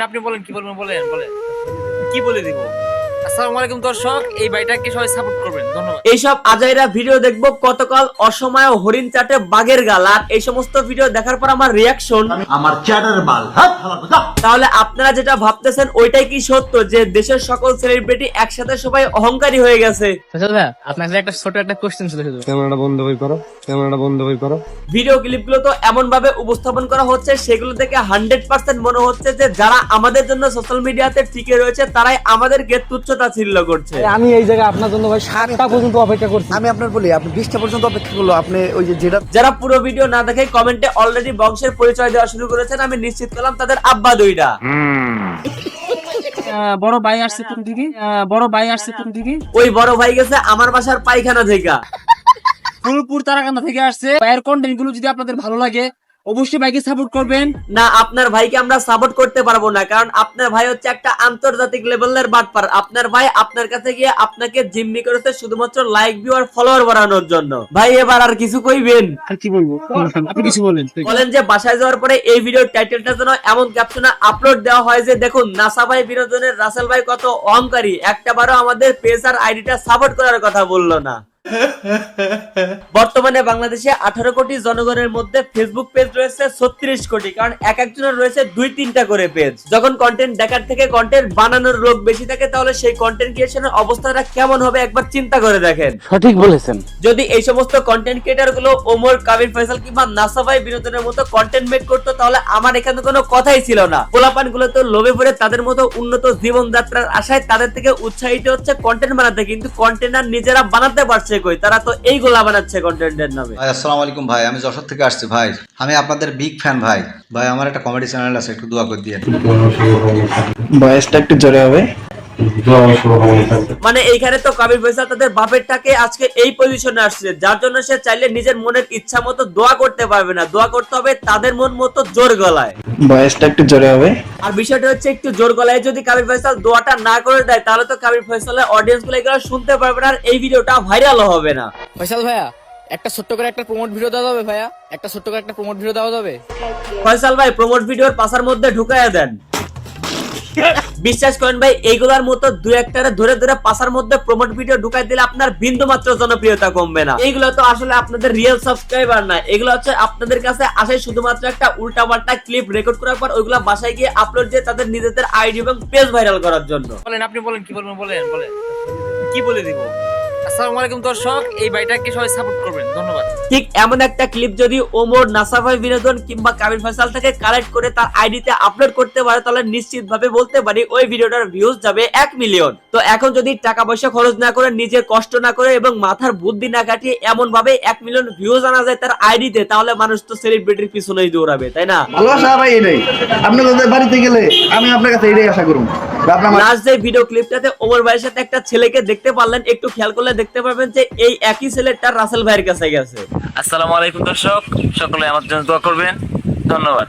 আপনি বলেন কি বলবেন বলেন বলেন। কি বলে দিব? আসসালামু আলাইকুম দর্শক এই বাইটাকে সবাই সাপোর্ট করবেন ধন্যবাদ। এইসব আজাইরা ভিডিও দেখব কতকাল অসময়ে হরিণ চাটে বাঘের গাল আর এই সমস্ত ভিডিও দেখার পর আমার রিয়াকশন আমার চ্যাটার মাল ভালো কথা তাহলে আপনারা যেটা ভাবতেছেন ওইটাই কি সত্য যে দেশের সকল সেলিব্রিটি একসাথে সবাই অহংকারী হয়ে গেছে? আপনার একটা ছোট একটা কোশ্চেন ছিল শুধু। ক্যামেরাটা বন্ধ করো ক্যামেরাটা বন্ধ করো। ভিডিও ক্লিপগুলো তো এমন ভাবে উপস্থাপন করা হচ্ছে সেগুলো থেকে হান্ড্রেড পার্সেন্ট মনে হচ্ছে যে যারা আমাদের জন্য সোশ্যাল মিডিয়াতে টিকে রয়েছে তারাই আমাদেরকে করছে। আমি এই জায়গায় আপনার জন্য ভাই সাতটা পর্যন্ত অপেক্ষা করছি। আমি আপনার বলি আপনি বিশটা পর্যন্ত অপেক্ষা করল আপনি ওই যে যেটা যারা পুরো ভিডিও না দেখে কমেন্টে অলরেডি বংশের পরিচয় দেওয়া শুরু করেছেন আমি নিশ্চিত করলাম তাদের আব্বা দুইটা। বড় ভাই আসছে কোন দিকে? বড় ভাই আসছে কোন দিকে? ওই বড় ভাই গেছে আমার বাসার পায়খানা থেকে। ফুলপুর তারাকান্দা থেকে আসছে। ভাইয়ের কন্টেন্টগুলো যদি আপনাদের ভালো লাগে অবশ্যই ভাইকে সাপোর্ট করবেন। না আপনার ভাইকে আমরা সাপোর্ট করতে পারব না কারণ আপনার ভাই হচ্ছে একটা আন্তর্জাতিক লেভেলের বাটপার। আপনার ভাই আপনার কাছে গিয়ে আপনাকে জিম্মি করেছে শুধুমাত্র লাইক ভিউ আর ফলোয়ার বাড়ানোর জন্য। ভাই এবার আর কিছু কইবেন? আর কি বলব? আপনি কিছু বলেন বলেন যে বাসায় যাওয়ার পরে এই ভিডিওর টাইটেলটা যেন এমন ক্যাপশনে আপলোড দেওয়া হয় যে দেখুন নাসা ভাই বিনোদনের রাসেল ভাই কত অহংকারী। একটা বারও আমাদের পেজ আর আইডিটা সাপোর্ট করার কথা বলল না। বর্তমানে বাংলাদেশে আঠারো কোটি জনগণের মধ্যে ফেসবুক পেজ রয়েছে ছত্রিশ কোটি কারণ এক একজনের রয়েছে দুই তিনটা করে পেজ যখন কন্টেন্ট দেখার থেকে কন্টেন্ট বানানোর লোক বেশি থাকে তাহলে সেই কন্টেন্ট ক্রিয়েশনের অবস্থাটা কেমন হবে একবার চিন্তা করে দেখেন। সঠিক বলেছেন। যদি এই সমস্ত কন্টেন্ট ক্রিয়েটারগুলো ওমর কাবির ফয়সাল কিংবা নাসাভাই বিনোদনের মতো কন্টেন্ট মেক করতো তাহলে আমার এখানে কোনো কথাই ছিল না। পোলাপানগুলো তো লোভে পড়ে তাদের মতো উন্নত জীবনযাত্রার আশায় তাদের থেকে উৎসাহিত হচ্ছে কন্টেন্ট বানাতে কিন্তু কন্টেন্ট আর নিজেরা বানাতে পারছে কই? তারা তো এইগুলা বানাচ্ছে কন্টেন্টের নামে। ভাই আসসালামু আলাইকুম ভাই আমি যশোর থেকে আসছি ভাই। আমি আপনাদের বিগ ফ্যান ভাই। ভাই আমার একটা কমেডি চ্যানেল আছে একটু দোয়া করে দিয়ে। বয়সটা একটু জোরে হবে। মানে এইখানে তো কাবির ফয়সাল তাদের বাপেরটাকে আজকে এই পজিশনে আসছে। যার জন্য সে চাইলে নিজের মনের ইচ্ছা মতো দোয়া করতে পারবে না। দোয়া করতে হবে তাদের মন মতো জোর গলায়। বয়সটা একটু জোরে হবে। আর বিষয়টা হচ্ছে একটু জোর গলায় যদি কাবির ফয়সাল দোয়াটা না করে দেয় তাহলে তো কাবির ফয়সালের অডিয়েন্সগুলো এগুলো শুনতে পারবে না আর এই ভিডিওটা ভাইরাল হবে না। ফয়সাল ভাইয়া একটা ছোট্ট করে একটা প্রমোট ভিডিও দেওয়া যাবে ভাইয়া? একটা ছোট্ট করে একটা প্রমোট ভিডিও দেওয়া যাবে? ফয়সাল ভাই প্রমোট ভিডিওর পাশার মধ্যে ঢুকাইয়া দেন। বিশ্বাস করেন ভাই এইগুলার মতো দু একটা ধরে ধরে পাশার মধ্যে প্রমোট ভিডিও ঢুকাই দিলে আপনার বিন্দু মাত্র জনপ্রিয়তা কমবে না। এইগুলো তো আসলে আপনাদের রিয়েল সাবস্ক্রাইবার না। এগুলো হচ্ছে আপনাদের কাছে আসে শুধুমাত্র একটা উল্টা পাল্টা ক্লিপ রেকর্ড করার পর ওইগুলো বাসায় গিয়ে আপলোড দিয়ে তাদের নিজেদের আইডি এবং পেজ ভাইরাল করার জন্য। বলেন, আপনি বলেন, কি বলবেন, বলেন বলেন। কি বলে দিব? আসসালামু আলাইকুম দর্শক এই বাইটাকে সবাই সাপোর্ট করবেন। ধন্যবাদ। ঠিক এমন একটা ক্লিপ যদি ওমর নাসাফাই বিনোদন কিংবা কাবির ফয়সাল থেকে কালেক্ট করে তার আইডিতে আপলোড করতে পারে তাহলে নিশ্চিত ভাবে বলতে পারি ওই ভিডিওটার ভিউজ যাবে এক মিলিয়ন তো এখন যদি টাকা পয়সা খরচ না করে নিজের কষ্ট না করে এবং মাথার বুদ্ধি না কাটিয়ে এমন ভাবে এক মিলিয়ন ভিউজ আনা যায় তার আইডিতে তাহলে মানুষ তো সেলিব্রিটির পিছনেই দৌড়াবে তাই না? ভালোবাসা ভাই এটাই আপনি তোদের বাড়িতে গেলে আমি আপনার কাছে এটাই আশা করুন। মা- লাস্ট যে ভিডিও ক্লিপটাতে ওমর ভাইয়ের সাথে একটা ছেলেকে দেখতে পারলেন একটু খেয়াল করলে দেখতে পারবেন যে এই একই ছেলেটা রাসেল ভাইয়ের কাছে গেছে। আসসালামু আলাইকুম দর্শক সকলে আমার জন্য দোয়া করবেন। ধন্যবাদ।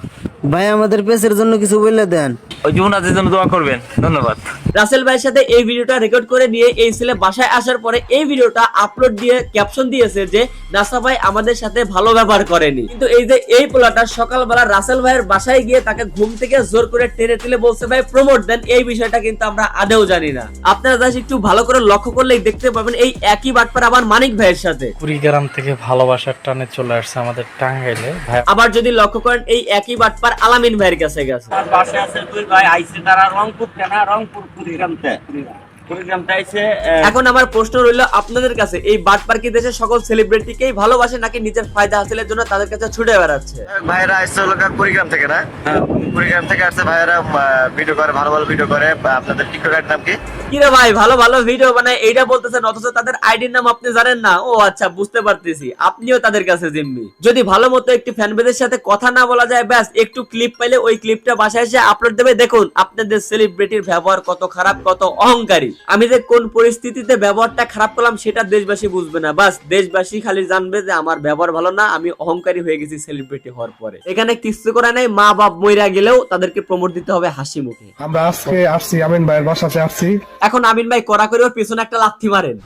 ভাই আমাদের পেসের জন্য কিছু বললে দেন। ওই যমুনাদের জন্য দোয়া করবেন। ধন্যবাদ। রাসেল ভাইয়ের সাথে এই ভিডিওটা রেকর্ড করে নিয়ে এই ছেলে বাসায় আসার পরে এই ভিডিওটা আপলোড দিয়ে ক্যাপশন দিয়েছে যে নাসা ভাই আমাদের সাথে ভালো ব্যবহার করেনি। কিন্তু এই যে এই পোলাটা সকালবেলা রাসেল ভাইয়ের বাসায় গিয়ে তাকে ঘুম থেকে জোর করে টেনে তুলে বলছে ভাই প্রমোট দেন। এই বিষয়টা কিন্তু আমরা আদেও জানি না। আপনারা জাস্ট একটু ভালো করে লক্ষ্য করলেই দেখতে পাবেন এই একই বাটপার আবার মানিক ভাইয়ের সাথে। কুড়িগ্রাম থেকে ভালোবাসার টানে চলে আসছে আমাদের টাঙ্গাইলে। ভাই আবার যদি লক্ষ্য করেন এই একই বাটপার আলামিন ভাইয়ের কাছে গেছে। পাশে আছে দুই ভাই আইসে তারা রংপুর কেনা রংপুর কুড়িগ্রামতে আইসে এখন আমার প্রশ্ন রইল আপনাদের কাছে এই বাটপার কি দেশের সকল সেলিব্রিটিকেই ভালোবাসে নাকি নিজের ফায়দা হাসিলের জন্য তাদের কাছে ছুটে বেড়াচ্ছে? ভাইরা আসছে হলো কুড়িগ্রাম থেকে না? কুড়িগ্রাম থেকে আসছে ভাইরা ভিডিও করে ভালো ভালো ভিডিও করে। আপনাদের টিকটকের নাম কি? কি রে ভাই ভালো ভালো ভিডিও বানায় এইটা বলতেছেন অথচ তাদের আইডির নাম আপনি জানেন না? ও আচ্ছা বুঝতে পারতেছি। আপনিও তাদের কাছে জিম্মি। যদি ভালো মতো একটি ফ্যানবেদের সাথে কথা না বলা যায় ব্যাস একটু ক্লিপ পাইলে ওই ক্লিপটা বাসায় এসে আপলোড দেবে। দেখুন আপনাদের সেলিব্রিটির ব্যবহার কত খারাপ কত অহংকারী। আমি যে কোন পরিস্থিতিতে ব্যবহারটা খারাপ করলাম সেটা দেশবাসী বুঝবে না। বাস দেশবাসী খালি জানবে যে আমার ব্যবহার ভালো না আমি অহংকারী হয়ে গেছি সেলিব্রিটি হওয়ার পরে। এখানে কিছু করা নাই মা বাপ মইরা গেলেও তাদেরকে প্রমোট দিতে হবে হাসি মুখে। আমরা আজকে আসছি আমিন ভাইয়ের বাসাতে আসছি। এখন আমিন ভাই কড়া করে ওর পিছনে একটা লাথি মারেন।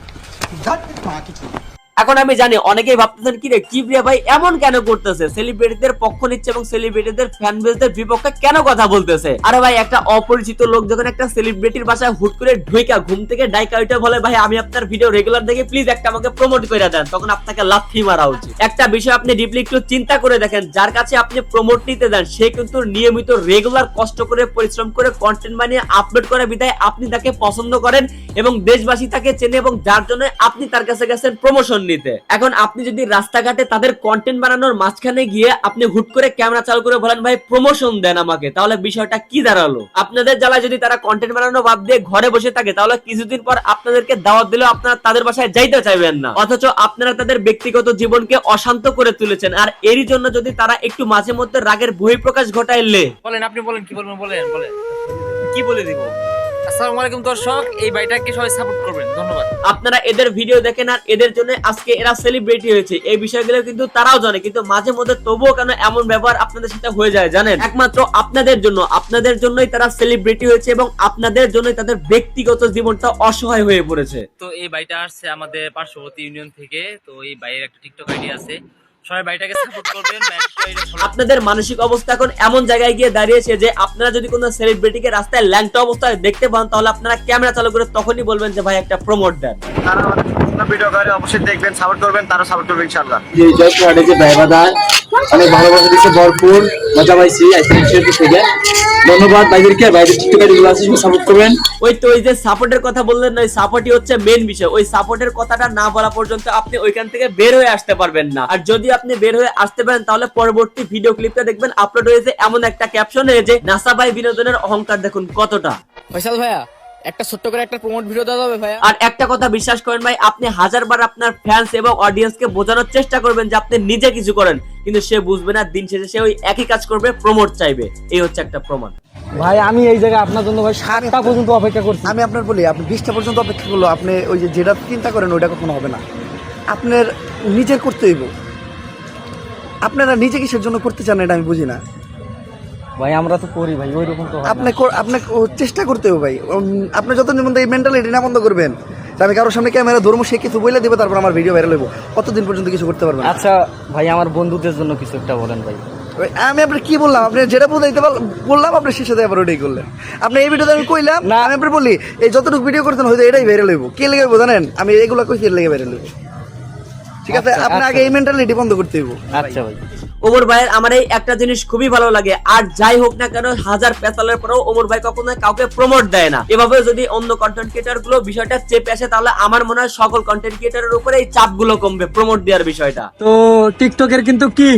এখন আমি জানি, অনেকেই ভাবতেছেন কি রে কিবরিয়া ভাই এমন কেন করতেছে? সেলিব্রিটিদের পক্ষ নিচ্ছে এবং সেলিব্রিটিদের ফ্যান বেসদের বিপক্ষে কেন কথা বলতেছে? আরে ভাই, একটা অপরিচিত লোক যখন একটা সেলিব্রিটির বাসায় হুট করে ঢুইকা ঘুম থেকে ডাইকা ওইটা বলে, ভাই, আমি আপনার ভিডিও রেগুলার দেখে প্লিজ একটা আমাকে প্রমোট করে দেন। তখন আপনাকে লাথি মারা উচিত। একটা বিষয় আপনি ডিপলি একটু চিন্তা করে দেখেন, যার কাছে আপনি প্রমোট নিতে দেন, সে কিন্তু নিয়মিত রেগুলার কষ্ট করে, পরিশ্রম করে কন্টেন্ট বানিয়ে আপলোড করে বিদায় আপনি তাকে পছন্দ করেন এবং দেশবাসী তাকে চেনে এবং যার জন্য আপনি তার কাছে গেছেন প্রমোশন নিতে এখন আপনি যদি রাস্তাঘাটে তাদের কন্টেন্ট বানানোর মাঝখানে গিয়ে আপনি হুট করে ক্যামেরা চালু করে বলেন, ভাই প্রমোশন দেন আমাকে। তাহলে বিষয়টা কি দাঁড়াল? আপনাদের জ্বালায় যদি তারা কন্টেন্ট বানানো বাদ দিয়ে ঘরে বসে থাকে, তাহলে কিছুদিন পর আপনাদেরকে দাওয়াত দিলেও আপনারা তাদের বাসায় যাইতে চাইবেন না। অথচ আপনারা তাদের ব্যক্তিগত জীবনকে অশান্ত করে তুলেছেন। আর এরই জন্য যদি তারা একটু মাঝে মধ্যে রাগের বহিঃপ্রকাশ ঘটাইলে বলেন, আপনি বলেন, কি বলবেন, বলেন বলেন। কি বলে দিব? আসসালামু আলাইকুম দর্শক এই ভাইটাকে সবাই সাপোর্ট করবেন ধন্যবাদ। আপনারা এদের ভিডিও দেখেন আর এদের জন্য আজকে এরা সেলিব্রিটি হয়েছে। এই বিষয়গুলো কিন্তু তারাও জানে কিন্তু মাঝে মধ্যে তবুও কেন এমন ব্যবহার আপনাদের সাথে হয়ে যায় জানেন? একমাত্র আপনাদের জন্য আপনাদের জন্যই তারা সেলিব্রিটি হয়েছে এবং আপনাদের জন্যই তাদের ব্যক্তিগত জীবনটা অসহায় হয়ে পড়েছে। তো এই বাইটা আসছে আমাদের পার্শ্ববর্তী ইউনিয়ন থেকে তো এই বাইয়ের একটা টিকটক আইডি আছে। সবাই বাইটাকে সাপোর্ট করবেন আপনাদের মানসিক অবস্থা এখন এমন জায়গায় গিয়ে দাঁড়িয়েছে যে আপনারা যদি কোনো সেলিব্রিটিকে রাস্তায় ল্যাংটা অবস্থায় দেখতে পান তাহলে আপনারা ক্যামেরা চালু করে তখনই বলবেন যে ভাই একটা প্রমোট দেন। তারা অনেক ভিডিও করে অবশ্যই দেখবেন সাপোর্ট করবেন তারা সাপোর্ট করবেন ইনশাআল্লাহ। যে জয়পুরহাটে যে ভাইবাদার অনেক ভালোবাসা দিচ্ছে ভরপুর। মজা পাইছি আইসিএম থেকে ধন্যবাদ ভাইদেরকে ভাইদের আছে সাপোর্ট করবেন। ওই তো ওই যে সাপোর্টের কথা বললেন ওই সাপোর্টই হচ্ছে মেন বিষয়। ওই সাপোর্টের কথাটা না বলা পর্যন্ত আপনি ওইখান থেকে বের হয়ে আসতে পারবেন না। আর যদি আপনি বের হয়ে আসতে পারেন তাহলে পরবর্তী ভিডিও ক্লিপটা দেখবেন আপলোড হয়েছে এমন একটা ক্যাপশনে যে নাসা ভাই বিনোদনের অহংকার দেখুন কতটা। ফয়সাল ভাইয়া একটা ছোট্ট করে একটা প্রমোট ভিডিও দেওয়া যাবে ভাইয়া? আর একটা কথা বিশ্বাস করেন ভাই আপনি হাজারবার আপনার ফ্যান্স এবং অডিয়েন্সকে বোঝানোর চেষ্টা করবেন যে আপনি নিজে কিছু করেন। কিন্তু সে বুঝবে না দিন শেষে সে ওই একই কাজ করবে প্রমোট চাইবে। এই হচ্ছে একটা প্রমাণ। ভাই আমি এই জায়গায় আপনার জন্য ভাই সাতটা পর্যন্ত অপেক্ষা করছি। আমি আপনার বলি আপনি বিশটা পর্যন্ত অপেক্ষা করল আপনি ওই যে যেটা চিন্তা করেন ওইটা কখনো হবে না। আপনার নিজের করতে হইব আপনারা নিজে কিসের জন্য করতে চান এটা আমি বুঝি না। ভাই আমরা তো করি ভাই ওই রকম তো। আপনি আপনাকে চেষ্টা করতে হবে ভাই। আপনি যতদিন পর্যন্ত এই মেন্টালিটি না বন্ধ করবেন যে আমি কারোর সামনে ক্যামেরা ধর্ম সে কিছু বলে দেবে তারপর আমার ভিডিও ভাইরাল হইব। কতদিন পর্যন্ত কিছু করতে পারবেন আচ্ছা ভাই আমার বন্ধুদের জন্য কিছু একটা বলেন ভাই। আমি আপনার কি বললাম? আপনি যেটা বুঝাইতে বললাম আপনি শেষে দিয়ে আবার ওটাই করলেন। আপনি এই ভিডিওতে আমি কইলাম না। আমি আপনার বলি এই যতটুকু ভিডিও করতেন হয়তো এটাই ভাইরাল হইব। কে লেগে জানেন? আমি এগুলো কইছি এর লেগে ভাইরাল হইব। ঠিক আছে? আচ্ছা, আপনি আচ্ছা। আগে এই মেন্টালিটি বন্ধ করতে হইব। আচ্ছা ভাই। ওমর ভাইয়ের আমার এই একটা জিনিস খুবই ভালো লাগে। আর যাই হোক না কেন হাজার পেতালের পরেও ওমর ভাই কখনো কাউকে প্রমোট দেয় না। এভাবে যদি অন্য কন্টেন্ট ক্রিয়েটারগুলো বিষয়টা চেপে আসে তাহলে আমার মনে হয় সকল কন্টেন্ট ক্রিয়েটারের উপরে এই চাপগুলো কমবে প্রমোট দেওয়ার বিষয়টা। তো টিকটকের কিন্তু কিং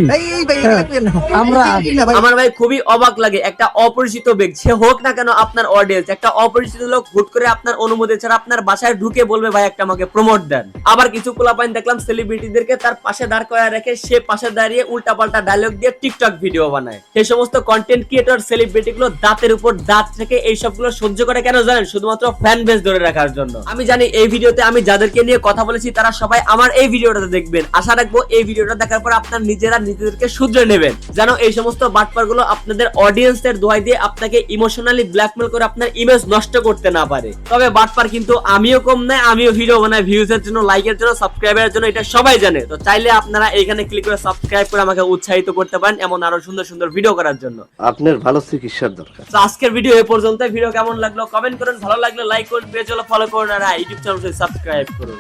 না। আমরা- ভাই। আমার ভাই খুবই অবাক লাগে একটা অপরিচিত ব্যক্তি সে হোক না কেন আপনার অডিয়েন্স একটা অপরিচিত লোক হুট করে আপনার অনুমতি ছাড়া আপনার বাসায় ঢুকে বলবে ভাই একটা আমাকে প্রমোট দেন। আবার কিছু পোলাপাইন দেখলাম সেলিব্রিটিদেরকে তার পাশে দাঁড় করায় রেখে সে পাশে দাঁড়িয়ে উল্টা পাল্টা ডায়লগ দিয়ে টিকটক ভিডিও বানায়। সেই সমস্ত কন্টেন্ট ক্রিয়েটর সেলিব্রিটি গুলো দাঁতের উপর দাঁত থেকে এই সবগুলো সহ্য করে কেন জানেন? শুধুমাত্র ফ্যান বেস ধরে রাখার জন্য। আমি জানি এই ভিডিওতে আমি যাদেরকে নিয়ে কথা বলেছি, তারা সবাই আমার এই ভিডিওটাতে দেখবেন। আশা রাখব এই ভিডিওটা দেখার পর আপনার নিজেরা নিজেদেরকে শুধরে নেবেন। যেন এই সমস্ত বাটপারগুলো আপনাদের অডিয়েন্সের দোহাই দিয়ে আপনাকে ইমোশনালি ব্ল্যাকমেল করে আপনার ইমেজ নষ্ট করতে না পারে। তবে বাটপার কিন্তু আমিও কম নাই আমিও ভিডিও বানাই। ভিউজ এর জন্য লাইকের জন্য সাবস্ক্রাইবারের জন্য, এটা সবাই জানে। তো চাইলে আপনারা এখানে ক্লিক করে সাবস্ক্রাইব করে আমাকে উৎসাহিত করতে পারেন এমন আরও সুন্দর সুন্দর ভিডিও করার জন্য। আপনার ভালো চিকিৎসার দরকার। তো আজকের ভিডিও এ পর্যন্ত ভিডিও কেমন লাগল? কমেন্ট করুন ভালো লাগলে লাইক করুন পেজ ফলো করুন আর ইউটিউব চ্যানেল সাবস্ক্রাইব করুন।